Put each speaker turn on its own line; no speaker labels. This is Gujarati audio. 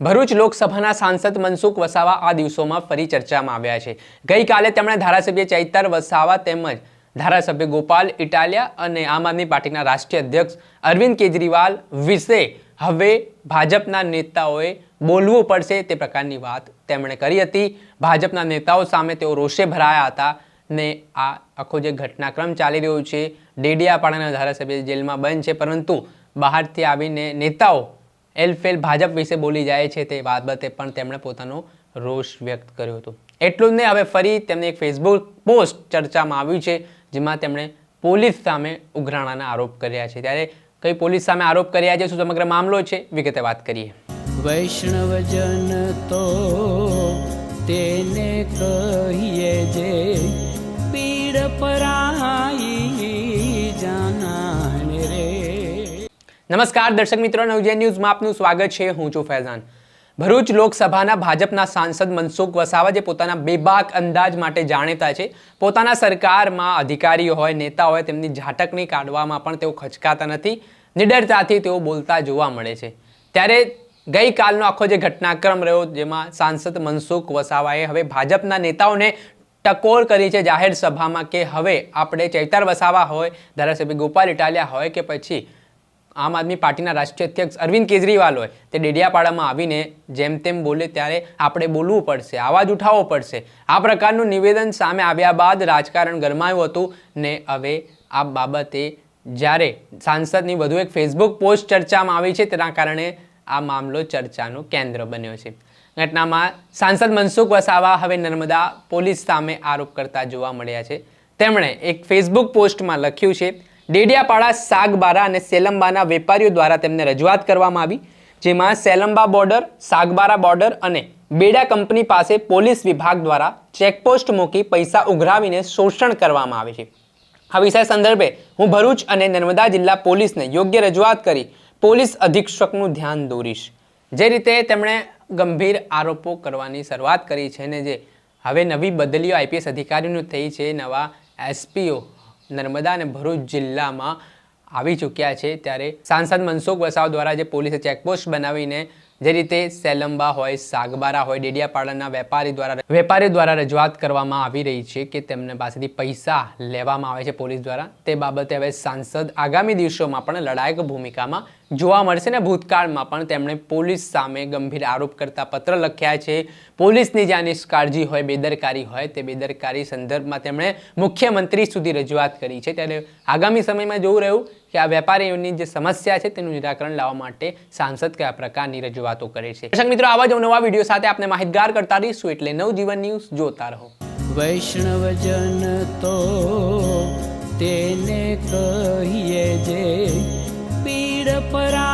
ભરૂચ લોકસભાના સાંસદ મનસુખ વસાવા આ દિવસોમાં ફરી ચર્ચામાં આવ્યા છે. ગઈકાલે તેમણે ધારાસભ્ય ચૈતર વસાવા તેમજ ધારાસભ્ય ગોપાલ ઇટાલિયા અને આમ આદમી પાર્ટીના રાષ્ટ્રીય અધ્યક્ષ અરવિંદ કેજરીવાલ વિશે હવે ભાજપના નેતાઓએ બોલવું પડશે તે પ્રકારની વાત તેમણે કરી હતી. ભાજપના નેતાઓ સામે તેઓ રોષે ભરાયા હતા ને આ આખો જે ઘટનાક્રમ ચાલી રહ્યો છે, ડેડિયાપાડાના ધારાસભ્ય જેલમાં બંધ છે, પરંતુ બહારથી આવીને નેતાઓ એલફેલ ભાજપ વિશે બોલી જાય છે તે બાબતે પણ તેમણે પોતાનો રોષ વ્યક્ત કર્યો હતો. એટલું જ નહીં, હવે ફરી તેમની એક ફેસબુક પોસ્ટ ચર્ચામાં આવ્યું છે, જેમાં તેમણે પોલીસ સામે ઉઘરાણાના આરોપ કર્યા છે. ત્યારે કઈ પોલીસ સામે આરોપ કર્યા છે, શું સમગ્ર મામલો છે? વિગતે વાત કરીએ.
વૈષ્ણવજન તો તેને કહીએ જે, પીડ પરાઈ
નમસ્કાર, દર્શક મિત્રો નવજે ન્યૂઝમાં આપનું સ્વાગત છે. હું છું ફૈઝાન. ભરૂચ લોકસભાના ભાજપના સાંસદ મનસુખ વસાવા, જે પોતાના બેબાક અંદાજ માટે જાણીતા છે. પોતાના સરકારમાં અધિકારીઓ હોય, નેતા હોય, તેમની ઝાટકણી કાઢવામાં પણ તેઓ ખચકાતા નથી. નિડરતાથી તેઓ બોલતા જોવા મળે છે. ત્યારે ગઈકાલનો આખો જે ઘટનાક્રમ રહ્યો, જેમાં સાંસદ મનસુખ વસાવાએ હવે ભાજપના નેતાઓને ટકોર કરી છે જાહેર સભામાં કે હવે આપણે ચૈતર વસાવા હોય, ધારાસભ્ય ગોપાલ ઇટાલિયા હોય કે પછી આમ આદમી પાર્ટીના રાષ્ટ્રીય અધ્યક્ષ અરવિંદ કેજરીવાલ હોય, તે ડેડિયાપાડામાં આવીને જેમ તેમ બોલે ત્યારે આપણે બોલવું પડશે અવાજ ઉઠાવવો પડશે. આ પ્રકારનું નિવેદન સામે આવ્યા બાદ રાજકારણ ગરમાયું હતું ને હવે આ બાબતે જ્યારે સાંસદની વધુ એક ફેસબુક પોસ્ટ ચર્ચામાં આવી છે, તેના કારણે આ મામલો ચર્ચાનું કેન્દ્ર બન્યો છે. ઘટનામાં સાંસદ મનસુખ વસાવા હવે નર્મદા પોલીસ સામે આરોપ કરતા જોવા મળ્યા છે. તેમણે એક ફેસબુક પોસ્ટમાં લખ્યું છે ડેડિયાપાડા, સાગબારા અને સેલંબાના વેપારીઓ દ્વારા તેમને રજૂઆત કરવામાં આવી, જેમાં સેલંબા બોર્ડર, સાગબારા બોર્ડર અને બેડા કંપની પાસે પોલીસ વિભાગ દ્વારા ચેકપોસ્ટ મૂકી પૈસા ઉઘરાવીને શોષણ કરવામાં આવે છે. આ વિષય સંદર્ભે હું ભરૂચ અને નર્મદા જિલ્લા પોલીસને યોગ્ય રજૂઆત કરી પોલીસ અધિક્ષકનું ધ્યાન દોરીશ. જે રીતે તેમણે ગંભીર આરોપો કરવાની શરૂઆત કરી છે ને જે હવે નવી બદલીઓ આઈપીએસ અધિકારીઓની થઈ છે, નવા એસપીઓ નર્મદા અને ભરૂચ જિલ્લામાં આવી ચૂક્યા છે ત્યારે સાંસદ મનસુખ વસાવ દ્વારા જે પોલીસે ચેકપોસ્ટ બનાવીને જે રીતે સેલંબા હોય, સાગબારા હોય, ડેડિયાપાડાના વેપારી દ્વારા વેપારી દ્વારા રજૂઆત કરવામાં આવી રહી છે કે તેમના પાસેથી પૈસા લેવામાં આવે છે પોલીસ દ્વારા. તે બાબતે હવે સાંસદ આગામી દિવસોમાં પણ લડાયક ભૂમિકામાં જોવા મળશે ને ભૂતકાળમાં પણ તેમણે પોલીસ સામે ગંભીર આરોપ કરતા પત્ર લખ્યા છે. પોલીસની જ્યાં નિષ્કાળજી હોય, બેદરકારી હોય, તે બેદરકારી સંદર્ભમાં તેમણે મુખ્યમંત્રી સુધી રજૂઆત કરી છે. ત્યારે આગામી સમયમાં જોવું રહ્યું કે આ વેપારીઓની જે સમસ્યા છે તેનું નિરાકરણ લાવવા માટે સાંસદ કયા પ્રકારની રજૂઆતો કરે છે. દર્શક મિત્રો, આવા જ નવા વીડિયો સાથે આપણે માહિતગાર કરતા રહીશું એટલે નવજીવન ન્યૂઝ જોતા રહો.
વૈષ્ણવજન તો તેને કહીએ જે પીડ પરાઈ